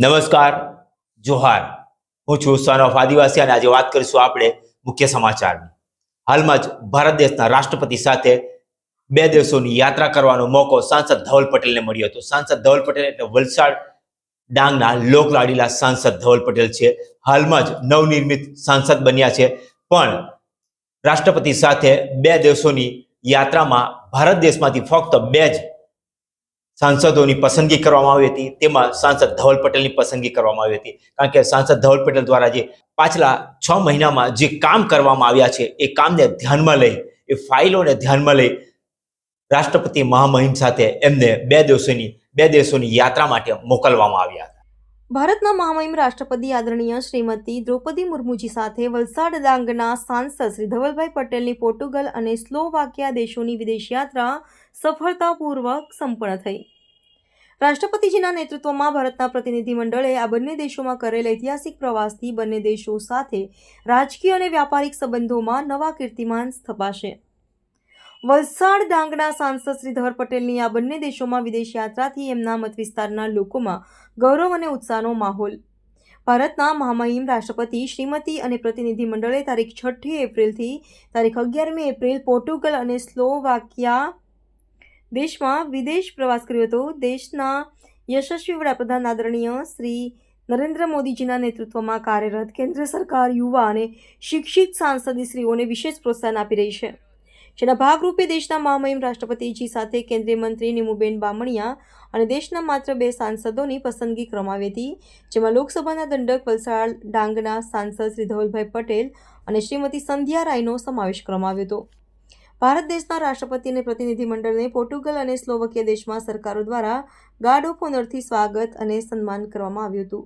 નમસ્કાર, જોહાર. હું છું સન ઓફ આદિવાસી અને આજે વાત કરીશું આપણે મુખ્ય સમાચારની. હાલમાં જ ભારત દેશના રાષ્ટ્રપતિ સાથે બે દેશોની યાત્રા કરવાનો મોકો સાંસદ ધવલ પટેલને મળ્યો હતો. સાંસદ ધવલ પટેલ એટલે વલસાડ ડાંગના લોકલાડીલા સાંસદ ધવલ પટેલ છે. હાલમાં જ નવનિર્મિત સાંસદ બન્યા છે. પણ રાષ્ટ્રપતિ સાથે બે દેશોની યાત્રામાં ભારત દેશમાંથી ફક્ત બે જ સાંસદોની પસંદગી કરવામાં આવી હતી. તેમાં સાંસદ ધવલ પટેલની પસંદગી કરવામાં આવી હતી. કારણ કે સાંસદ ધવલ પટેલ દ્વારા જે પાછલા છ મહિનામાં જે કામ કરવામાં આવ્યા છે, એ કામને ધ્યાનમાં લઈ, એ ફાઇલોને ધ્યાનમાં લઈ રાષ્ટ્રપતિ મહામહિમ સાથે એમને બે દેશોની બે દેશોની યાત્રા માટે મોકલવામાં આવ્યા હતા. ભારતના મહામહિમ રાષ્ટ્રપતિ આદરણીય શ્રીમતી દ્રૌપદી મુર્મુજી સાથે વલસાડ ડાંગના સાંસદ શ્રી ધવલભાઈ પટેલની પોર્ટુગલ અને સ્લોવાકિયા દેશોની વિદેશ યાત્રા સફળતાપૂર્વક સંપન્ન થઈ. રાષ્ટ્રપતિજીના નેતૃત્વમાં ભારતના પ્રતિનિધિમંડળે આ બંને દેશોમાં કરેલ ઐતિહાસિક પ્રવાસથી બંને દેશો સાથે રાજકીય અને વ્યાપારિક સંબંધોમાં નવા કીર્તિમાન સ્થપાશે. વલસાડ ડાંગના સાંસદ શ્રી ધવલ પટેલની આ બંને દેશોમાં વિદેશ યાત્રાથી એમના મત વિસ્તારના લોકોમાં ગૌરવ અને ઉત્સાહનો માહોલ. ભારતના મહામહિમ રાષ્ટ્રપતિ, શ્રીમતી અને પ્રતિનિધિ મંડળે તારીખ છઠ્ઠી એપ્રિલથી તારીખ અગિયારમી એપ્રિલ પોર્ટુગલ અને સ્લોવાકિયા દેશમાં વિદેશ પ્રવાસ કર્યો હતો. દેશના યશસ્વી વડાપ્રધાન આદરણીય શ્રી નરેન્દ્ર મોદીજીના નેતૃત્વમાં કાર્યરત કેન્દ્ર સરકાર, યુવા અને શિક્ષિત સાંસદશ્રીઓને વિશેષ પ્રોત્સાહન આપી રહી છે. જેના ભાગરૂપે દેશના મહામહિમ રાષ્ટ્રપતિજી સાથે કેન્દ્રીય મંત્રી નીમુબેન બામણિયા અને દેશના માત્ર બે સાંસદોની પસંદગી કરવામાં હતી, જેમાં લોકસભાના દંડક વલસાડ ડાંગના સાંસદ શ્રી ધવલભાઈ પટેલ અને શ્રીમતી સંધ્યા રાયનો સમાવેશ કરવામાં આવ્યો હતો. ભારત દેશના રાષ્ટ્રપતિ અને પ્રતિનિધિ મંડળને પોર્ટુગલ અને સ્લોવકિયા દેશમાં સરકારો દ્વારા ગાર્ડ ઓફ ઓનરથી સ્વાગત અને સન્માન કરવામાં આવ્યું હતું.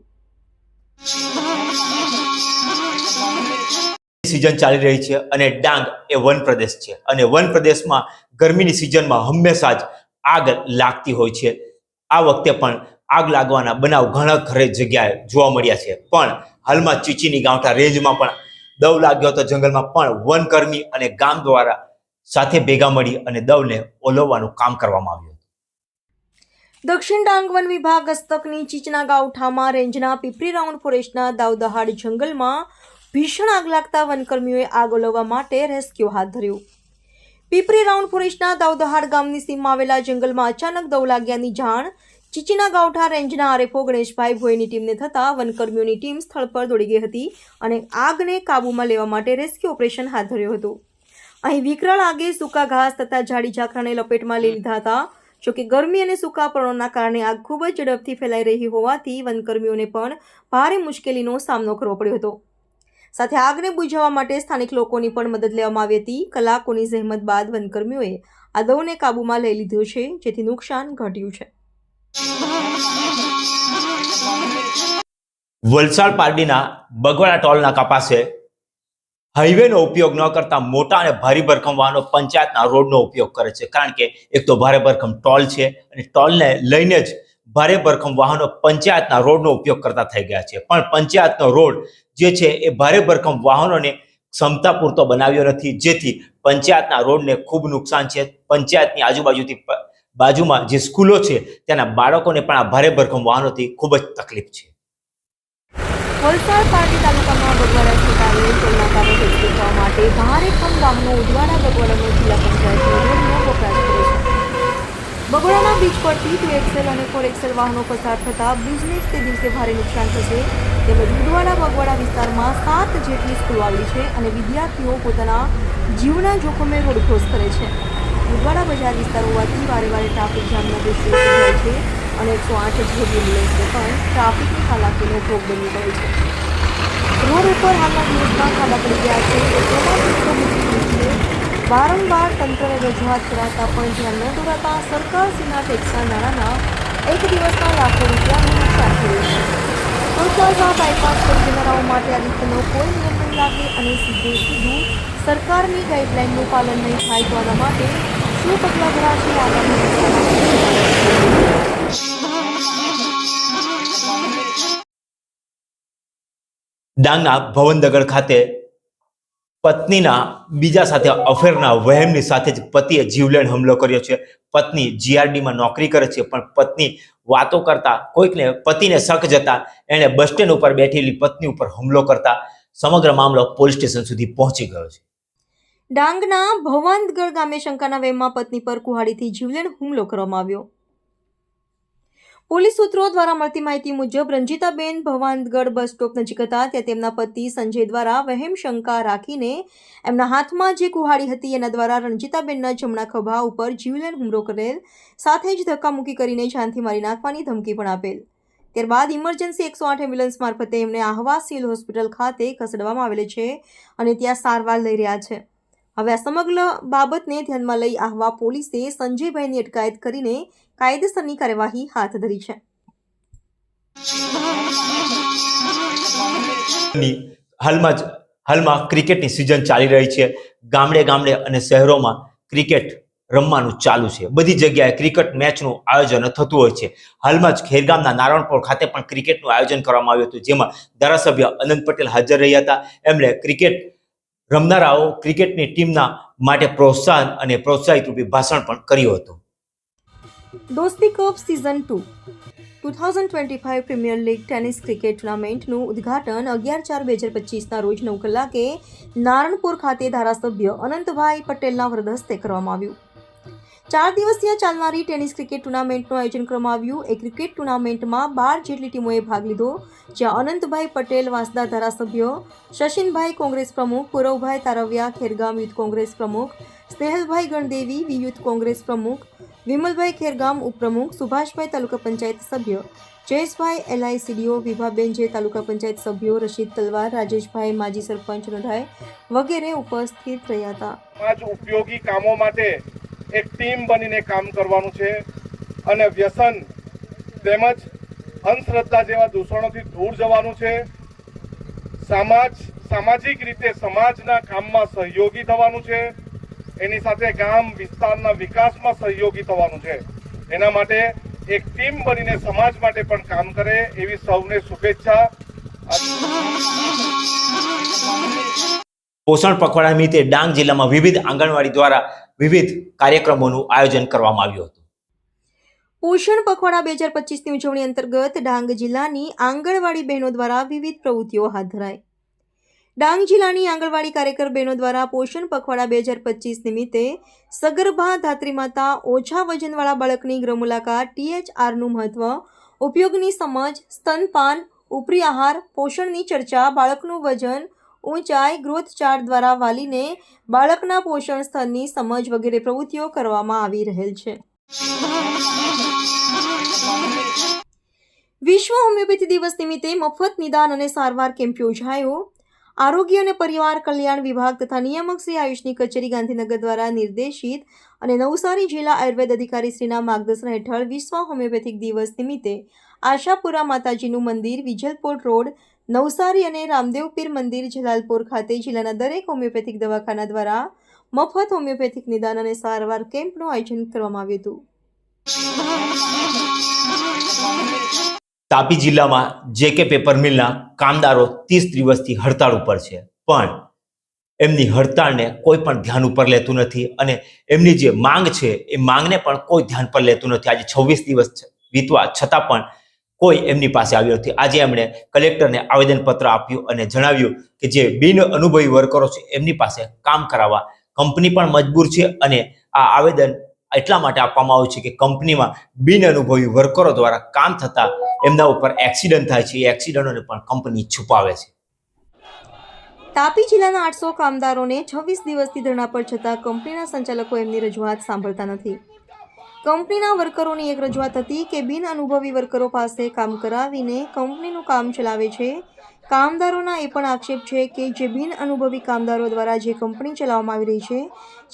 સિઝન ચાલી રહી છે અને ડાંગ એ વન પ્રદેશ છે. અને વન પ્રદેશમાં ગરમીની સિઝનમાં હંમેશા જ આગ લાગતી હોય છે. આ વખતે પણ આગ લાગવાના બનાવ ઘણા ખરે જગ્યાએ જોવા મળ્યા છે. પણ હાલમાં ચીચીની ગાંઠા રેન્જમાં પણ દવ લાગ્યો હતો જંગલમાં પણ વનકર્મી અને ગામ દ્વારા સાથે ભેગા મળી અને દવને ઓલવવાનું કામ કરવામાં આવ્યું દક્ષિણ ડાંગ વન વિભાગ હસ્તકની ચીચના ગાઉઠામાં, રેન્જના પીપરી રાઉન્ડ ફોરેસ્ટના દાવદહાડ જંગલમાં ભીષણ આગ લાગતા વનકર્મીઓએ આગ ઓલવવા માટે રેસ્ક્યુ હાથ ધર્યું. પીપરી રાઉન્ડ ફોરેસ્ટના દાવદહાડ ગામની સીમમાં આવેલા જંગલમાં અચાનક દવ લાગ્યાની જાણ ચીચીના ગાવઠા રેન્જના આરએફઓ ગણેશભાઈ ભોયની ટીમને થતાં વનકર્મીઓની ટીમ સ્થળ પર દોડી ગઈ હતી અને આગને કાબૂમાં લેવા માટે રેસ્ક્યુ ઓપરેશન હાથ ધર્યું હતું. અહીં વિકરાળ આગે સૂકા ઘાસ તથા ઝાડી ઝાખરાને લપેટમાં લઈ લીધા હતા. જોકે ગરમી અને સૂકાપણોના કારણે આગ ખૂબ જ ઝડપથી ફેલાઈ રહી હોવાથી વનકર્મીઓને પણ ભારે મુશ્કેલીનો સામનો કરવો પડ્યો હતો. સાથે આગને બુઝાવવા માટે સ્થાનિક લોકોની પણ મદદ લેવામાં આવી હતી. કલાકોની જહેમત બાદ વનકર્મીઓએ આ કાબૂમાં લઈ લીધો છે, જેથી નુકસાન ઘટ્યું છે. વલસાડ પારડીના બગવાડા ટોલ નાકા પાસે હાઈવેનો ઉપયોગ ન કરતા મોટા અને ભારે ભરખમ વાહનો પંચાયતના રોડનો ઉપયોગ કરે છે. કારણ કે એક તો ભારે ભરખમ ટોલ છે અને ટોલને લઈને જ ભારે ભરખમ વાહનો પંચાયતના રોડનો ઉપયોગ કરતા થઈ ગયા છે. પણ પંચાયતનો રોડ જે છે એ ભારે ભરખમ વાહનોને ક્ષમતા પૂરતો બનાવ્યો નથી. જેથી પંચાયતના રોડને ખૂબ નુકસાન છે. પંચાયતની આજુબાજુથી બાજુમાં જે સ્કૂલો છે તેના બાળકોને પણ આ ભારે ભરખમ વાહનોથી ખૂબ જ તકલીફ છે. વલસાડ પાર્ટી તાલુકામાં બગવાડા સ્થિત આવેલ ટોલનાકાનો ટેક્સી કરવા માટે ભારે ખમ વાહનો ઉદવાડા બગવાડાનો જિલ્લા પંચાયત રોડનો વપરાશ કરે છે. બગવાડાના બીચ પરથી ટુ એક્સેલ અને ફોર એક્સેલ વાહનો પસાર થતાં બ્રિજને તે દિવસે ભારે નુકસાન થશે. તેમજ ઉદવાડા બગવાડા વિસ્તારમાં સાત જેટલી સ્કૂલો આવેલી છે અને વિદ્યાર્થીઓ પોતાના જીવના જોખમે રોડ ક્રોસ કરે છે. ઉદવાડા બજાર વિસ્તાર હોવાથી વારે વારે ટ્રાફિક જામના દ્રશ્યો સર્જાય છે. અને એકસો આઠ જેવી એમ્બ્યુલન્સને પણ ટ્રાફિકની હાલાકીનો ભોગ બની પડે છે. રોડ ઉપર હાલના દિવસમાં ખાડા પડી ગયા છે. વારંવાર તંત્રને રજૂઆત કરાતા પણ ધ્યાન ન દોરાતા સરકારશ્રીના ટેક્સના નાણાંના એક દિવસના લાખો રૂપિયાનું નુકસાન થયું છે. વલસાડમાં બાયપાસ પર જનારાઓ માટે આ રીતનો કોઈ નિયમ લાગે અને સીધે સીધું સરકારની ગાઈડલાઇનનું પાલન નહીં થાય તો માટે શું પગલાં ભરાશે ડાંગના ભવનનગર ખાતે પત્નીના બીજા સાથે અફેરના વહેમની સાથે જ પતિએ જીવલેણ હુમલો કર્યો છે. પત્ની જીઆરડીમાં નોકરી કરે છે, પણ પત્ની વાતો કરતા કોઈકને પતિને શક જતા એણે બસ સ્ટેન્ડ ઉપર બેઠેલી પત્ની ઉપર હુમલો કરતા સમગ્ર મામલો પોલીસ સ્ટેશન સુધી પહોંચી ગયો છે. ડાંગના ભવાનગઢ ગામે શંકાના વેમમાં પત્ની પર કુહાડીથી જીવલેણ હુમલો કરવામાં આવ્યો. પોલીસ સૂત્રો દ્વારા મળતી માહિતી મુજબ રંજીતાબેન ભવાનગઢ બસ સ્ટોપ નજીક હતા, ત્યાં તેમના પતિ સંજય દ્વારા વહેમ શંકા રાખીને એમના હાથમાં જે કુહાડી હતી, એના દ્વારા રંજીતાબેનના જમણા ખભા ઉપર જીવલેણ હુમલો કરેલ, સાથે જ ધક્કામુક્કી કરીને જાનથી મારી નાખવાની ધમકી પણ આપેલ. ત્યારબાદ ઇમરજન્સી એકસો આઠ એમ્બ્યુલન્સ મારફતે એમને આહવા સિવિલ હોસ્પિટલ ખાતે ખસેડવામાં આવેલ છે અને ત્યાં સારવાર લઈ રહ્યા છે. હવે આ સમગ્ર બાબતને ધ્યાનમાં લઈ આહવા પોલીસે સંજયભાઈની અટકાયત કરીને કાયદેસરની કાર્યવાહી હાથ ધરી છે. હાલમાં જ, હાલમાં ક્રિકેટની સિઝન ચાલી રહી છે. ગામડે ગામડે અને શહેરોમાં ક્રિકેટ રમવાનું ચાલુ છે. બધી જગ્યાએ ક્રિકેટ મેચનું આયોજન થતું હોય છે. હાલમાં જ ખેરગામના નારણપોર ખાતે પણ ક્રિકેટનું આયોજન કરવામાં આવ્યું હતું, જેમાં ધારાસભ્ય અનંત પટેલ હાજર રહ્યા હતા. એમણે ક્રિકેટ રમનારાઓ ક્રિકેટની ટીમના માટે પ્રોત્સાહન અને પ્રોત્સાહિત રૂપી ભાષણ પણ કર્યું હતું. Dosti cup season two two thousand twenty five premier league tennis cricket ટુર્નામેન્ટનું ઉદ્ઘાટન અગિયાર ચાર બે હજાર પચીસના રોજ નવ કલાકે નારણપુર ખાતે ધારાસભ્ય અનંતભાઈ પટેલના વરદ હસ્તે કરવામાં આવ્યું. ચાર દિવસીય ચાલનારી ટેનિસ ક્રિકેટ ટુર્નામેન્ટનું આયોજન કરવામાં આવ્યું એ ક્રિકેટ ટુર્નામેન્ટમાં બાર જેટલી ટીમોએ ભાગ લીધો, જ્યાં અનંતભાઈ પટેલ વાંસદા ધારાસભ્ય, શશિનભાઈ કોંગ્રેસ પ્રમુખ, પૂરવભાઈ તારવિયા ખેરગામ યુથ કોંગ્રેસ પ્રમુખ, સ્નેહલભાઈ ગણદેવી વી યુથ કોંગ્રેસ પ્રમુખ, વિમલભાઈ ખેરગામ ઉપપ્રમુખ, સુભાષભાઈ તાલુકા પંચાયત સભ્ય, જયેશભાઈ એલઆઈસીડીઓ, વિભાબેન જે તાલુકા પંચાયત સભ્યો, રશીદ તલવાર, રાજેશભાઈ માજી સરપંચ નોંધાય વગેરે ઉપસ્થિત રહ્યા હતા. ઉપયોગી કામો માટે એક ટીમ બનીને કામ કરવાનું છે અને વ્યસન તેમજ અંધશ્રદ્ધા જેવા દૂષણોથી દૂર જવાનું છે. સમાજ, સામાજિક રીતે સમાજના કામમાં સહયોગી થવાનું છે. એની સાથે ગામ વિસ્તારના વિકાસમાં સહયોગી થવાનું છે. એના માટે એક ટીમ બનીને સમાજ માટે પણ કામ કરે એવી સૌને શુભેચ્છા. પોષણ પખવાડા નિમિત્તે ડાંગ જિલ્લામાં વિવિધ આંગણવાડી દ્વારા વિવિધ કાર્યક્રમોનું આયોજન કરવામાં આવ્યું હતું. પોષણ પખવાડા બે હજાર પચીસની ઉજવણી અંતર્ગત ડાંગ જિલ્લાની આંગણવાડી બહેનો દ્વારા વિવિધ પ્રવૃત્તિઓ હાથ ધરાઈ. ડાંગ જિલ્લાની આંગણવાડી કાર્યકર બહેનો દ્વારા પોષણ પખવાડા બે હજાર પચીસ નિમિત્તે સગર્ભા ધાત્રી માતા ઓછા વજનવાળા બાળકની ગૃહ મુલાકાત ટીએચઆરનું મહત્વ, ઉપયોગની સમજ, સ્તનપાન, ઉપરી આહાર, પોષણની ચર્ચા, બાળકનું વજન ઊંચાઈ ગ્રોથ ચાર્ટ દ્વારા વાલીને બાળકના પોષણ સ્તરની સમજ વગેરે પ્રવૃત્તિઓ કરવામાં આવી રહેલ છે. વિશ્વ હોમિયોપેથી દિવસ નિમિત્તે મફત નિદાન અને સારવાર કેમ્પ યોજાયો. આરોગ્ય અને પરિવાર કલ્યાણ વિભાગ તથા નિયામક શ્રી આયુષની કચેરી ગાંધીનગર દ્વારા નિર્દેશિત અને નવસારી જિલ્લા આયુર્વેદ અધિકારી શ્રીના માર્ગદર્શન હેઠળ વિશ્વ હોમિયોપેથિક દિવસ નિમિત્તે આશાપુરા માતાજીનું મંદિર વિજલપોર રોડ નવસારી અને રામદેવ પીર મંદિર જલાલપોર ખાતે જિલ્લાના દરેક હોમિયોપેથિક દવાખાના દ્વારા મફત હોમિયોપેથિક નિદાન અને સારવાર કેમ્પનું આયોજન કરવામાં આવ્યું હતું. તાપી જિલ્લામાં જે કે પેપર મિલના કામદારો ત્રીસ દિવસથી હડતાળ ઉપર છે. પણ એમની હડતાળને કોઈ પણ ધ્યાન ઉપર લેતું નથી અને એમની જે માંગ છે, એ માંગને પણ કોઈ ધ્યાન પર લેતું નથી. આજે છવ્વીસ દિવસ વીતવા છતાં પણ કોઈ એમની પાસે આવ્યો નથી. આજે એમણે કલેક્ટરને આવેદનપત્ર આપ્યું અને જણાવ્યું કે જે બિન અનુભવી વર્કરો છે, એમની પાસે કામ કરાવવા કંપની પણ મજબૂર છે અને આ આવેદન એટલા માટે આપવામાં આવ્યું છે કે કંપનીમાં બિન અનુભવી વર્કરો દ્વારા કામ થતા એમના ઉપર એક્સિડન્ટ થાય છે. એ એક્સિડન્ટોને પણ કંપની છુપાવે છે. તાપી જિલ્લાના આઠસો કામદારોને છવ્વીસ દિવસથી ધરણા પર છતાં કંપનીના સંચાલકો એમની રજૂઆત સાંભળતા નથી. કંપનીના વર્કરોની એક રજૂઆત હતી કે બિન અનુભવી વર્કરો પાસે કામ કરાવીને કંપનીનું કામ ચલાવે છે. કામદારોના એ પણ આક્ષેપ છે કે જે બિન અનુભવી કામદારો દ્વારા જે કંપની ચલાવવામાં આવી રહી છે,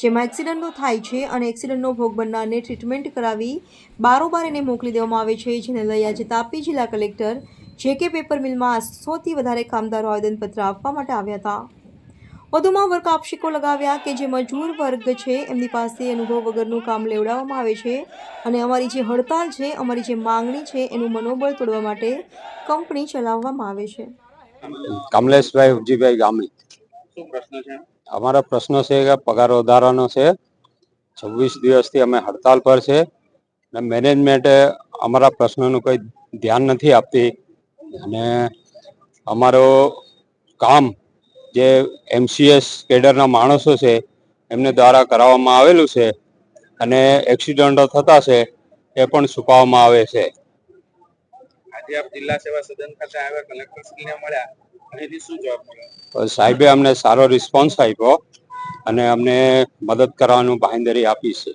જેમાં એક્સિડન્ટો થાય છે અને એક્સિડન્ટનો ભોગ બનનારને ટ્રીટમેન્ટ કરાવી બારોબાર એને મોકલી દેવામાં આવે છે, જેને લઈ આજે તાપી જિલ્લા કલેક્ટર જે કે પેપર મિલમાં સોથી વધારે કામદારો આવેદનપત્ર આપવા માટે આવ્યા હતા. વધુમાં વર્ક આપશીકો લગાવ્યા કે જે મજૂર વર્ગ છે એમની પાસે અનુભવ વગરનું કામ લેવડાવવામાં આવે છે અને અમારી જે હડતાલ છે અમારી જે માંગણી છે એનું મનોબળ તોડવા માટે કંપની ચલાવવામાં આવે છે. કમલેશભાઈ ઉજીભાઈ ગામડી. અમારો પ્રશ્ન છે? અમારા પ્રશ્ન છે કે પગાર વધારવાનો છે. છવ્વીસ દિવસથી અમે હડતાલ પર છે અને મેનેજમેન્ટે અમારા પ્રશ્નોનું કંઈ ધ્યાન નથી આપતી અને અમારો કામ જે એમસીએસ કેડરના માણસો છે એમને દ્વારા કરાવવામાં આવેલું છે અને એક્સિડન્ટો થતા છે એ પણ છુપાવવામાં આવે છે. આજે આપ જિલ્લા સેવા સદન ખાતે આવ્યા કલેક્ટર શ્રીને મળ્યા અહીંથી શું જવાબ મળ્યો? સાહેબે અમને સારો રિસ્પોન્સ આપ્યો અને અમને મદદ કરવાનું બાંહેધરી આપી છે.